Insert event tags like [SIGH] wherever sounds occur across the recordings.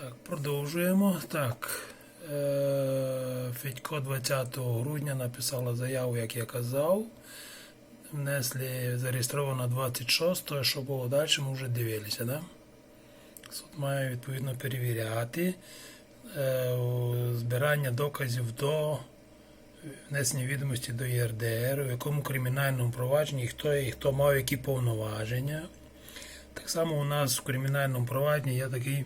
Так, продовжуємо. Так. Е, Федько 20 грудня написала заяву, як я казав. Внесли зареєстровано 26, що було далі, ми вже дивилися, да? Суд має відповідно перевіряти е, збирання доказів до внесення відомості до ЄРДР, у якому кримінальному провадженні хто і хто мав які повноваження. Так само у нас в кримінальному провадженні є такий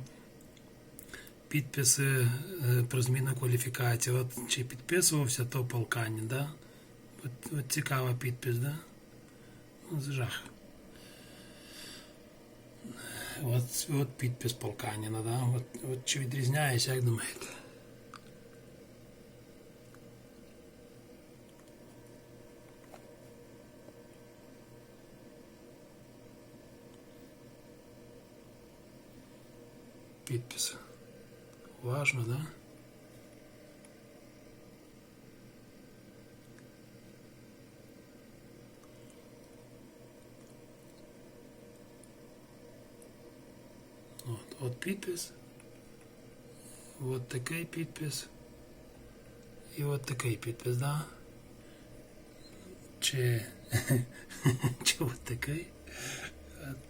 підпис е, про зміну кваліфікації. От чи підписувався то полкання, да? От, от цікава підпис, да? Ну, з жах. От, от підпис полканіна, да? От, от чи відрізняється, як думаєте? Підпис. Важно, да? От, от підпис. От такий підпис. І от такий підпис, да? Чи, [LAUGHS] чи от такий?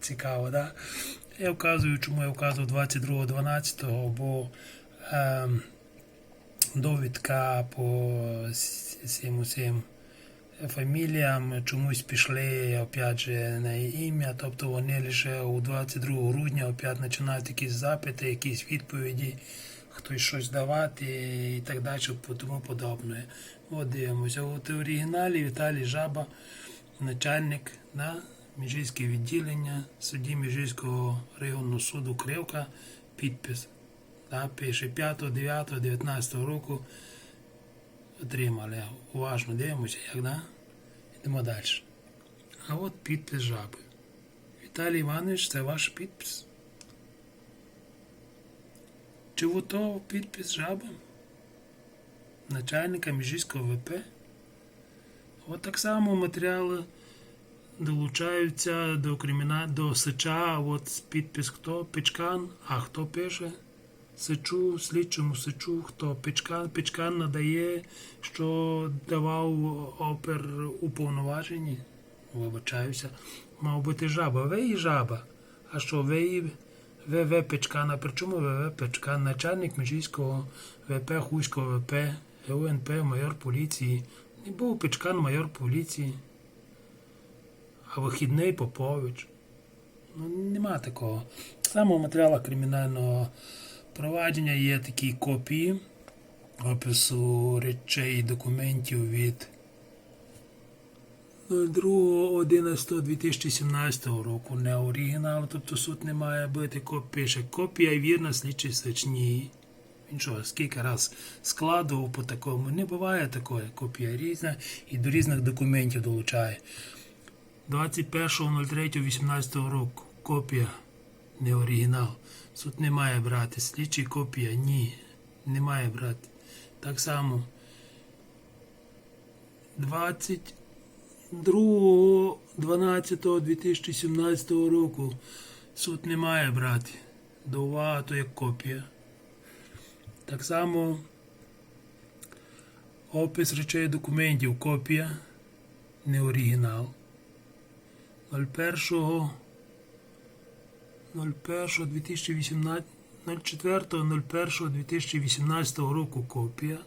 Цікаво, да? Я вказую, чому я вказував 22.12, бо довідка по всім усім фаміліям чомусь пішли опять же на ім'я, тобто вони лише у 22 грудня опять починають якісь запити, якісь відповіді, хтось щось давати і так далі, тому подобне. От дивимося. От в оригіналі Віталій Жаба, начальник да, Міжийське відділення судді Міжийського районного суду Кривка, підпис. Да, пише 5, 9, 19 року отримали. Уважно дивимося, як да? Йдемо далі. А от підпис жаби. Віталій Іванович, це ваш підпис. Чи то підпис жаби? Начальника Міжийського ВП? От так само матеріали долучаються до криміна... до Сича, от підпис хто? Печкан, а хто пише? Сичу, слідчому Сичу, хто Печкан, Печкан надає, що давав опер уповноважені. Вибачаюся. Мав бути жаба. Ви і жаба. А що ви ВВ Печкан? А при чому ВВ Печкан? Начальник Межійського ВП Хуського ВП, ГУНП, майор поліції. Не був Печкан майор поліції. А вихідний Попович. Ну, нема такого. Саме в матеріалах кримінального провадження є такі копії опису речей і документів від 02.11.2017 року. Не оригінал, тобто суд не має бути коп- пише копія вірна слідчий сочній. Він скільки раз складував по такому? Не буває такої. Копія різна і до різних документів долучає. 21.03.18 року. Копія, не оригінал. Суд не має брати. Слідчий копія ні. Не має брати. Так само. 22.12.2017 року. Суд не має брати. До уваги то як копія. Так само. Опис речей документів. Копія. Не оригінал. 01 01.2018 04.01.2018 року копія.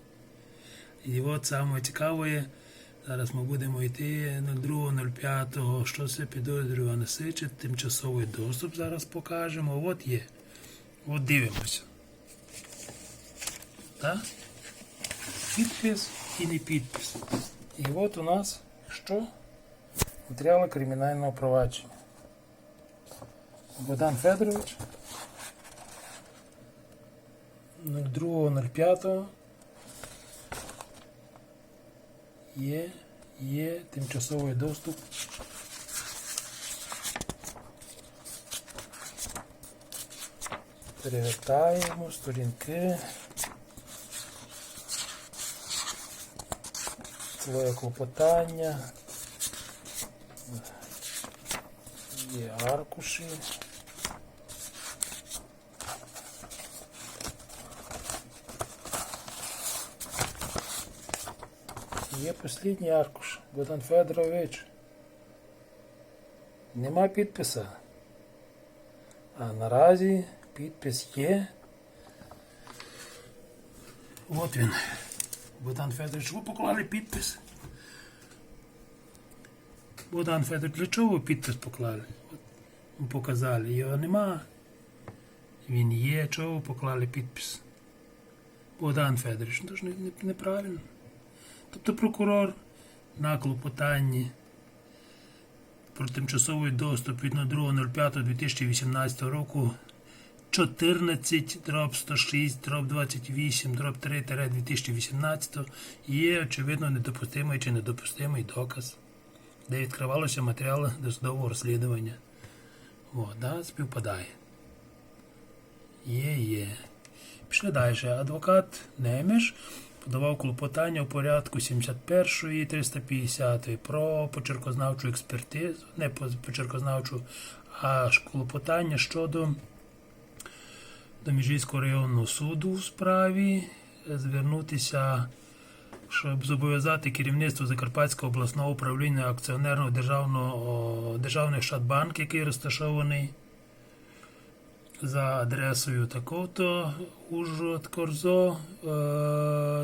І от саме цікаве, зараз ми будемо йти 02.05, що це підозрює насичить, тимчасовий доступ зараз покажемо. От є. От дивимося. Так? Підпис і не підпис. І от у нас що? Матеріали кримінального провадження. Богдан Федорович 02.05 є, є тимчасовий доступ. Перевертаємо сторінки. Своє клопотання. Є аркуші. Є послідній аркуш. Богдан Федорович. Нема підписа. А наразі підпис є. От він. Богдан Федорович, ви поклали підпис. Богдан Федорович, для чого ви підпис поклали? От, показали, його нема. Він є, чого ви поклали підпис? Богдан Федорович, ну то ж не, не, неправильно. Тобто прокурор на клопотанні про тимчасовий доступ від 02.05.2018 року 14 дроб 106 дроб 28 дроб 3 2018 є очевидно недопустимий чи недопустимий доказ, де відкривалося матеріали досудового розслідування. О, да, співпадає. Є, є. Пішли далі. Адвокат Немеш подавав клопотання у порядку 71 і 350 про почеркознавчу експертизу, не по- почеркознавчу, а клопотання щодо до Міжгірського районного суду в справі е, звернутися, щоб зобов'язати керівництво Закарпатського обласного управління акціонерного державного державний Шатбанк, який розташований за адресою такого-то Ужгород Корзо е,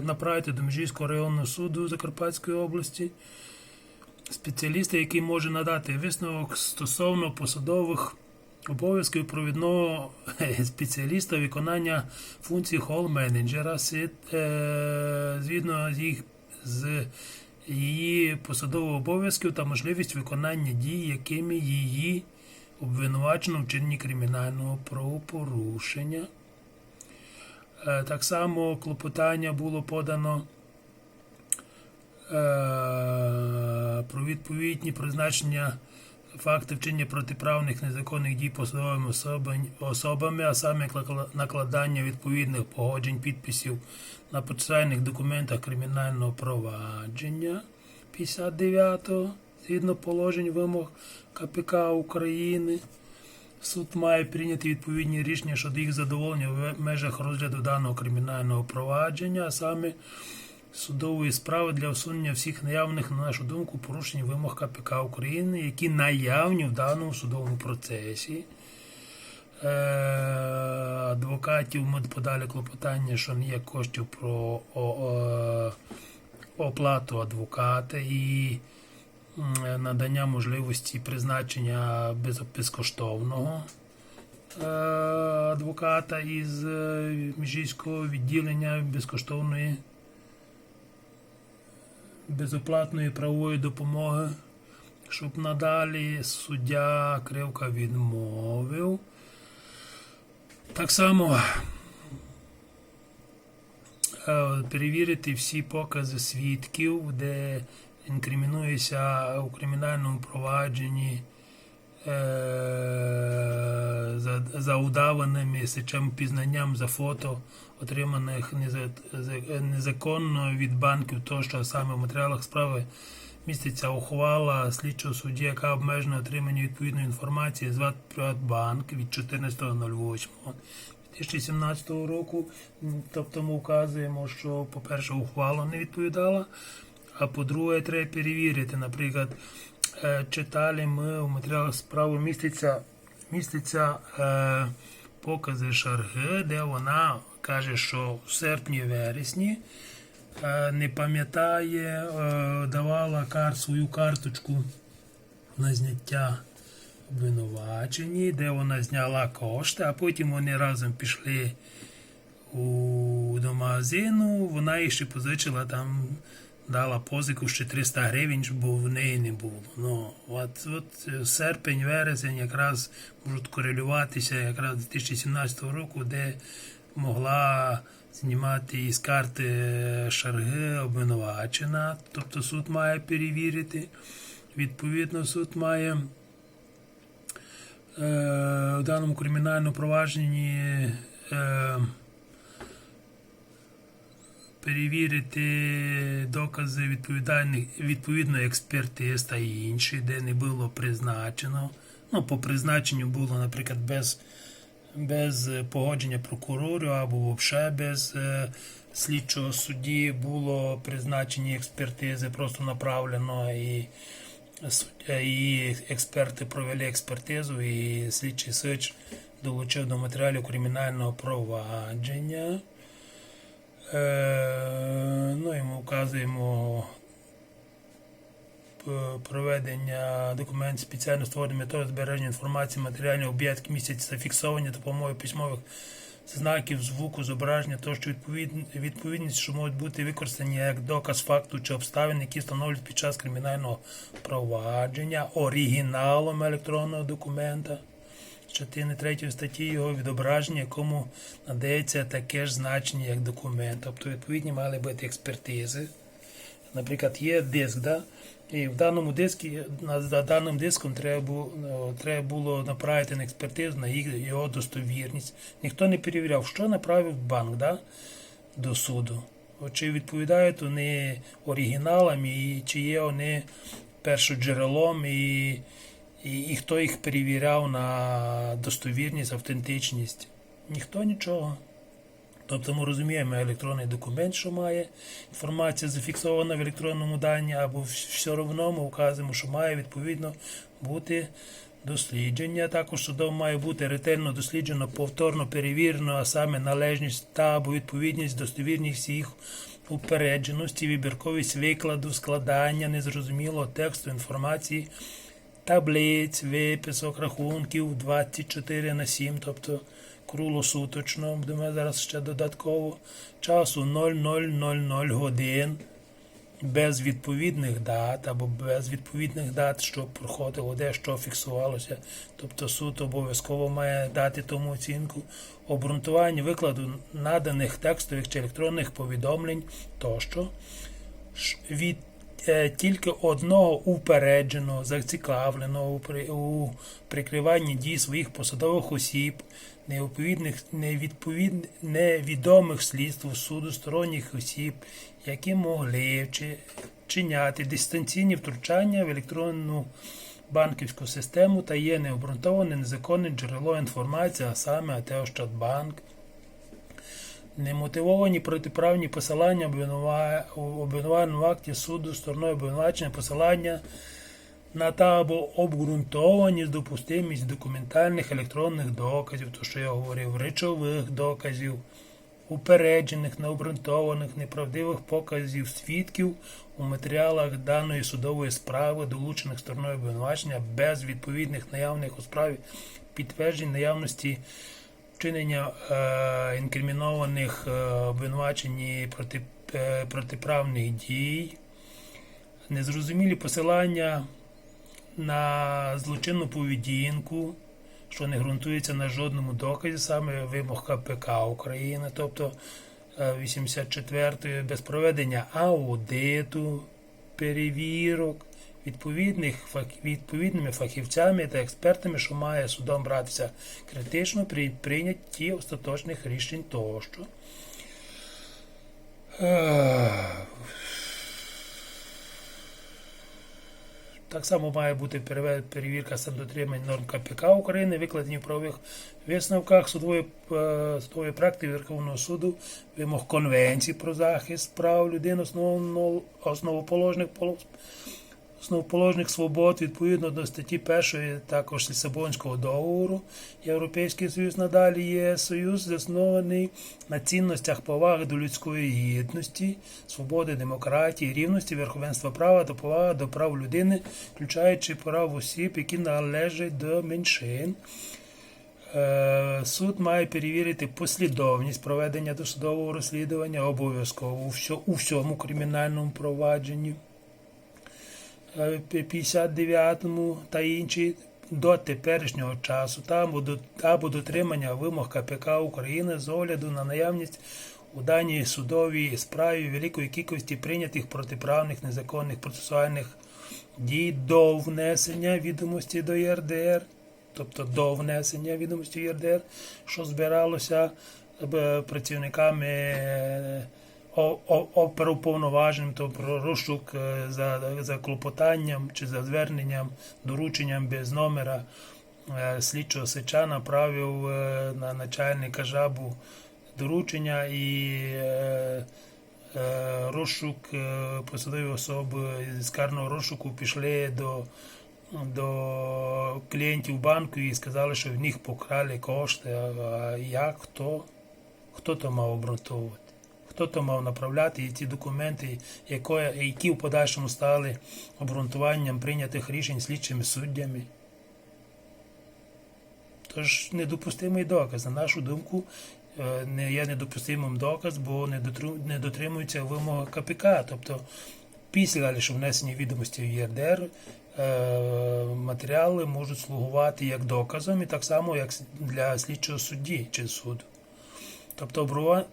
направити до Межівського районного суду Закарпатської області. Спеціаліста, який може надати висновок стосовно посадових обов'язків провідного спеціаліста виконання функцій хол-менеджера е, згідно їх з її посадових обов'язків та можливість виконання дій, якими її обвинувачено в чині кримінального правопорушення. Е, Так само клопотання було подано е, про відповідні призначення факти вчинення протиправних незаконних дій посадовими особами, а саме накладання відповідних погоджень підписів на процесуальних документах кримінального провадження 59-го, згідно положень вимог КПК України. Суд має прийняти відповідні рішення щодо їх задоволення в межах розгляду даного кримінального провадження, а саме судової справи для усунення всіх наявних, на нашу думку, порушень вимог КПК України, які наявні в даному судовому процесі. Е, адвокатів ми подали клопотання, що не є коштів про оплату адвоката і надання можливості призначення безкоштовного е, адвоката із е, міжгірського відділення безкоштовної безоплатної правової допомоги, щоб надалі суддя Кривка відмовив. Так само е, перевірити всі покази свідків, де інкримінується у кримінальному провадженні е, за, за удаваними сечем пізнанням за фото, отриманих незаконно від банків, тощо а саме в матеріалах справи міститься ухвала слідчого судді, яка обмежена отримання відповідної інформації з ВАТ Приватбанк від 14.08.2017 року. Тобто ми вказуємо, що, по-перше, ухвала не відповідала, а по-друге, треба перевірити. Наприклад, е, читали ми у матеріалах справи міститься, міститься е, покази Шарги, де вона каже, що в серпні-вересні е, не пам'ятає, е, давала кар, свою карточку на зняття обвинувачені, де вона зняла кошти, а потім вони разом пішли у, до магазину, вона їй ще позичила там, дала позику ще 300 гривень, бо в неї не було. Ну, от, от е, серпень, вересень якраз можуть корелюватися якраз 2017 року, де могла знімати із карти е, шарги обвинувачена, тобто суд має перевірити. Відповідно, суд має е, в даному кримінальному провадженні е, перевірити докази відповідальних, відповідної експертиз та інші, де не було призначено. Ну, по призначенню було, наприклад, без без е, погодження прокурорів або взагалі без е, слідчого судді було призначені експертизи, просто направлено і, і експерти провели експертизу, і слідчий сич долучив до матеріалів кримінального провадження. Е, ну, і ми вказуємо проведення документів спеціально створеної метою збереження інформації матеріальних об'єктів місяць зафіксовані допомогою письмових знаків, звуку, зображення, тощо відповідн- відповідність, що можуть бути використані як доказ факту чи обставин, які встановлюють під час кримінального провадження оригіналом електронного документа частини 3 статті його відображення, якому надається таке ж значення, як документ. Тобто, відповідні мали бути експертизи. Наприклад, є диск, да? і в даному диску, за даним диском треба було, е, треба було направити на експертизу на його достовірність. Ніхто не перевіряв, що направив банк да? до суду. Чи відповідають вони оригіналам, і чи є вони першоджерелом, і, і, і хто їх перевіряв на достовірність, автентичність. Ніхто нічого. Тобто ми розуміємо електронний документ, що має інформація зафіксована в електронному дані, або все одно ми вказуємо, що має відповідно бути дослідження. Також судом має бути ретельно досліджено, повторно перевірено, а саме належність та або відповідність, достовірність їх упередженості, вибірковість викладу, складання незрозумілого тексту інформації, таблиць, виписок, рахунків 24 на 7, тобто круглосуточно, будемо зараз ще додатково, часу 0000 годин, без відповідних дат або без відповідних дат, що проходило, де що фіксувалося. Тобто суд обов'язково має дати тому оцінку, обґрунтування викладу наданих текстових чи електронних повідомлень тощо. Від тільки одного упередженого, зацікавленого у, при, у прикриванні дій своїх посадових осіб, невідповідних, невідповід, невідомих слідств суду сторонніх осіб, які могли чи, чиняти дистанційні втручання в електронну банківську систему та є необґрунтоване незаконне джерело інформації, а саме АТ Ощадбанк, Немотивовані протиправні посилання обвинувальному акті суду стороною обвинувачення посилання на та або обґрунтованість, допустимість документальних електронних доказів, то що я говорив, речових доказів, упереджених, необґрунтованих, неправдивих показів свідків у матеріалах даної судової справи, долучених стороною обвинувачення без відповідних наявних у справі підтверджень наявності вчинення е, інкримінованих е, обвинувачені проти, е, протиправних дій, незрозумілі посилання на злочинну поведінку, що не ґрунтується на жодному доказі, саме вимог КПК України, тобто е, 84-ї, без проведення аудиту, перевірок, відповідними фахівцями та експертами, що має судом братися критично при прийнятті остаточних рішень тощо. Ех. Так само має бути перевірка стан дотримань норм КПК України, викладені в правових висновках судової, е, судової практики Верховного суду, вимог Конвенції про захист прав людини, основоположних основоположних свобод відповідно до статті 1 також Лісабонського договору. Європейський Союз надалі є союз, заснований на цінностях поваги до людської гідності, свободи, демократії, рівності, верховенства права та поваги до прав людини, включаючи прав осіб, які належать до меншин. Е, Суд має перевірити послідовність проведення досудового розслідування обов'язково у всьому кримінальному провадженні. Е, 59 та інші до теперішнього часу. Та або, дотримання вимог КПК України з огляду на наявність у даній судовій справі великої кількості прийнятих протиправних незаконних процесуальних дій до внесення відомості до ЄРДР, тобто до внесення відомості ЄРДР, що збиралося е, працівниками е, оперуповноваженим, то про розшук е, за, за клопотанням чи за зверненням, дорученням без номера е, слідчого Сича направив е, на начальника жабу доручення і розшук посадові особи з карного розшуку пішли до, до клієнтів банку і сказали, що в них покрали кошти. А як хто? Хто то мав обґрунтовувати? Хто то мав направляти і ті документи, які в подальшому стали обґрунтуванням прийнятих рішень слідчими суддями? Тож недопустимий доказ. На нашу думку, е, не є недопустимим доказ, бо не дотримується вимоги КПК. Тобто, після лише внесення відомості в ЄРДР е, матеріали можуть слугувати як доказом, і так само, як для слідчого судді чи суду. Тобто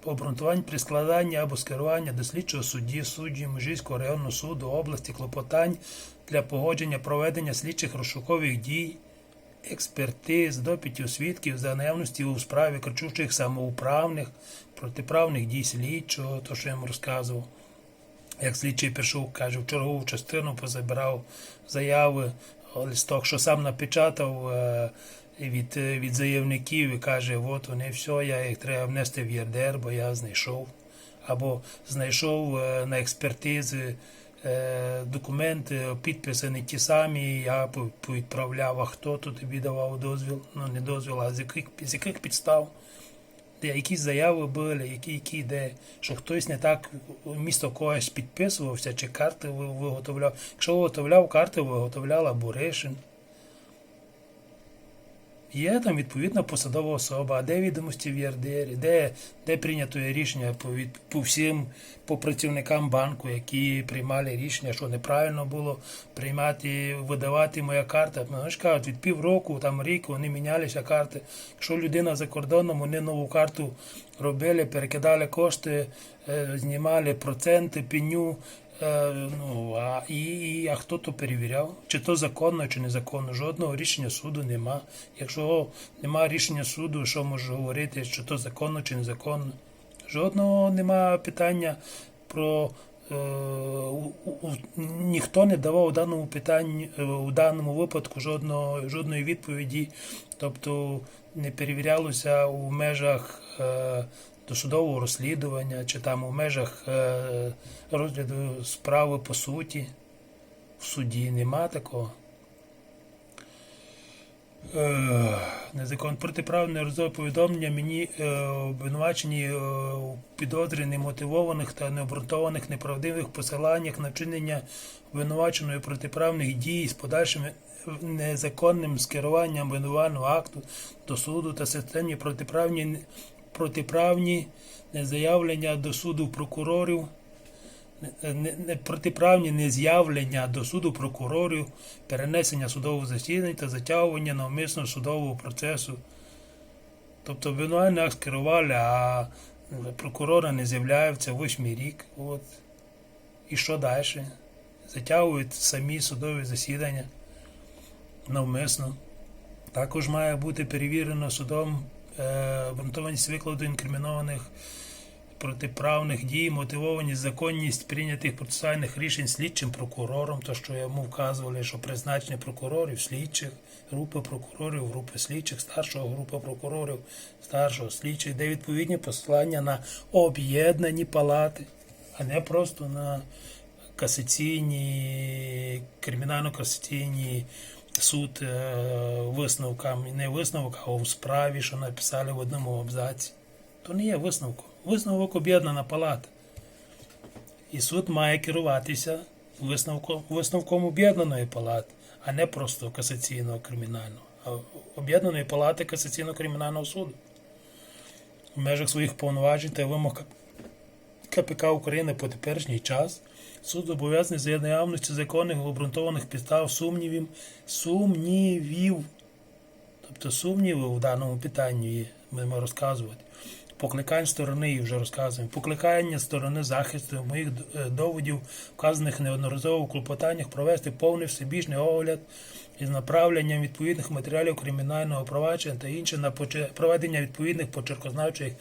обґрунтувань при складанні або скеруванні до слідчого судді, судді, Межівського районного суду, області, клопотань для погодження проведення слідчих розшукових дій, експертиз, допитів свідків за наявності у справі кричучих самоуправних, протиправних дій слідчого, то що я йому розказував. Як слідчий пішов, каже, в чергову частину позабирав заяви, листок, що сам напечатав е, від, е, від заявників і каже, от вони все, я їх треба внести в ЄРДР, бо я знайшов. Або знайшов е, на експертизи е, документи, підписи не ті самі, я повідправляв, а хто то тобі давав дозвіл, ну не дозвіл, а з яких, з яких підстав. Якісь заяви були, які, які де, що хтось не так місто когось підписувався, чи карти виготовляв. Якщо виготовляв карти, виготовляла Буришин. Є там відповідна посадова особа, а де відомості в ЄРДР, де, де прийнято рішення по, від, по всім по працівникам банку, які приймали рішення, що неправильно було приймати, видавати моя карта. Ну, ж кажуть, від півроку, там рік вони мінялися карти. Якщо людина за кордоном, вони нову карту робили, перекидали кошти, е, знімали проценти, пеню. Е, ну, а, і, а хто то перевіряв? Чи то законно, чи незаконно? Жодного рішення суду нема. Якщо нема рішення суду, що може говорити, що то законно чи незаконно? Жодного нема питання про. е, Ніхто не давав у даному питанні, е, у даному випадку жодного, жодної відповіді, тобто не перевірялося у межах досудового розслідування, чи там у межах е, розгляду справи по суті. В суді нема такого. Е, Незакон протиправне розове повідомлення мені е, обвинувачені у підозрі немотивованих та необґрунтованих неправдивих посиланнях на вчинення обвинуваченої протиправних дій з подальшим незаконним скеруванням обвинувального акту до суду та системні протиправні, протиправні незаявлення до суду прокурорів протиправні нез'явлення до суду прокурорів, перенесення судового засідань та затягування навмисного судового процесу. Тобто обвинувальний акт скерували, а прокурора не з'являються восьмий рік. От. І що далі? Затягують самі судові засідання навмисно. Також має бути перевірено судом е, обґрунтованість викладу інкримінованих протиправних дій, мотивованість, законність прийнятих процесуальних рішень слідчим прокурором, то що йому вказували, що призначення прокурорів, слідчих, групи прокурорів, групи слідчих, старшого групи прокурорів, старшого слідчих, де відповідні посилання на об'єднані палати, а не просто на касаційні, кримінально-касаційні суд е, висновкам, не висновок, а у справі, що написали в одному абзаці. То не є висновком. Висновок об'єднана палата. І суд має керуватися висновком, висновком об'єднаної палати, а не просто касаційного кримінального, а об'єднаної палати касаційно-кримінального суду. В межах своїх повноважень та вимог КПК України по теперішній час суд зобов'язаний за наявності законних обґрунтованих підстав сумнівів, сумнівів, тобто сумніви в даному питанні будемо розказувати. Покликань сторони, і вже розказуємо, покликання сторони захисту моїх е, доводів, вказаних неодноразово у клопотаннях, провести повний всебічний огляд із направленням відповідних матеріалів кримінального провадження та інше на проведення відповідних почеркознавчих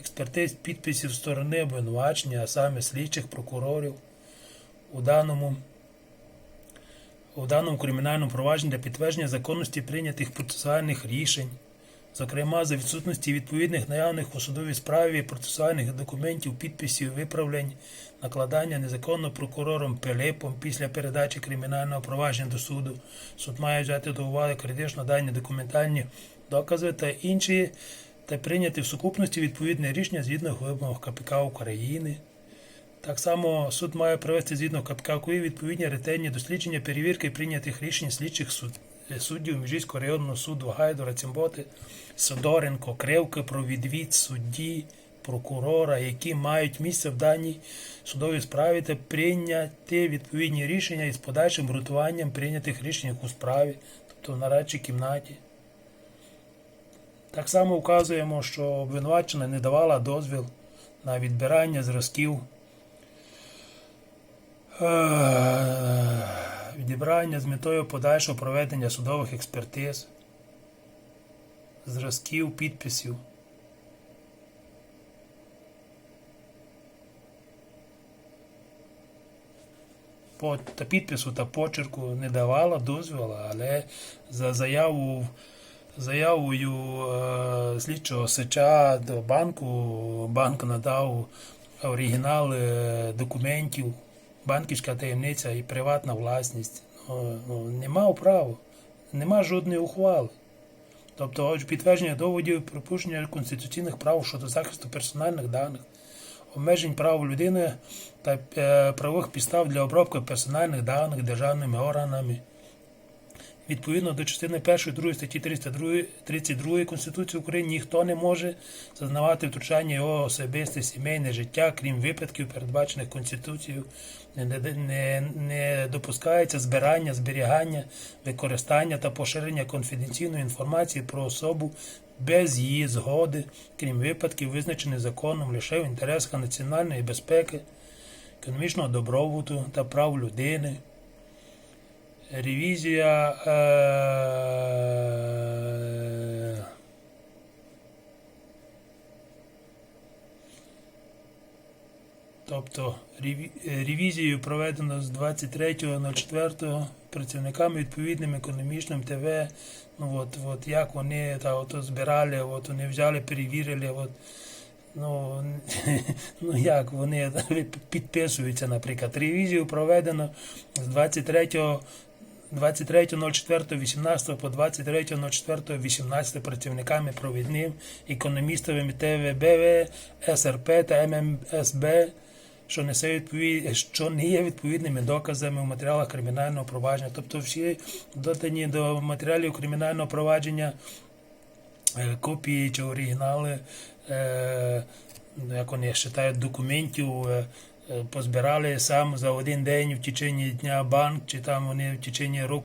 експертиз, підписів сторони обвинувачення, а саме слідчих прокурорів у даному у даному кримінальному провадженні для підтвердження законності прийнятих процесуальних рішень, зокрема за відсутності відповідних наявних у судовій справі процесуальних документів, підписів, виправлень, накладання незаконно прокурором Пилипом після передачі кримінального провадження до суду. Суд має взяти до уваги критично дані документальні докази та інші та прийняти в сукупності відповідне рішення згідно вимог КПК України. Так само суд має провести згідно КПК відповідні ретельні дослідження перевірки прийнятих рішень слідчих суд, е, суддів Міжгірського районного суду Гайдора, Цимботи, Сидоренко, Кривки про відвід судді, прокурора, які мають місце в даній судовій справі та прийняти відповідні рішення із подальшим ґрунтуванням прийнятих рішень у справі, тобто в нарадчій кімнаті. Так само вказуємо, що обвинувачена не давала дозвіл на відбирання зразків відібрання з метою подальшого проведення судових експертиз, зразків, підписів. Та підпису та почерку не давала дозволу, але за заяву заявою е, слідчого сича до банку банк надав оригінал е, документів, банківська таємниця і приватна власність. Ну, ну, нема права, нема жодної ухвали. Тобто підтвердження доводів припущення конституційних прав щодо захисту персональних даних, обмежень прав людини та е, правових підстав для обробки персональних даних державними органами. Відповідно до частини 1 2 статті 302, 32 Конституції України ніхто не може зазнавати втручання його особисте сімейне життя, крім випадків, передбачених Конституцією. Не, не, не допускається збирання, зберігання, використання та поширення конфіденційної інформації про особу без її згоди, крім випадків, визначених законом лише в інтересах національної безпеки, економічного добробуту та прав людини. Ревізія. Е... Тобто е, ревізію проведено з 23.04 працівниками відповідним економічним ТВ. Ну от, от як вони та от збирали, от вони взяли, перевірили. От, ну, [LAUGHS] ну як вони [LAUGHS] підписуються, наприклад. Ревізію проведено з 23 23.04.18 по 23.04.18 працівниками провідним, економістами ТВБВ, СРП та ММСБ, що, несе відповід... що не є відповідними доказами у матеріалах кримінального провадження. Тобто всі додані до матеріалів кримінального провадження е, копії чи оригінали, е, як вони вважають, документів. Е, Позбирали сам за один день в течение дня банк, чи там вони в течение року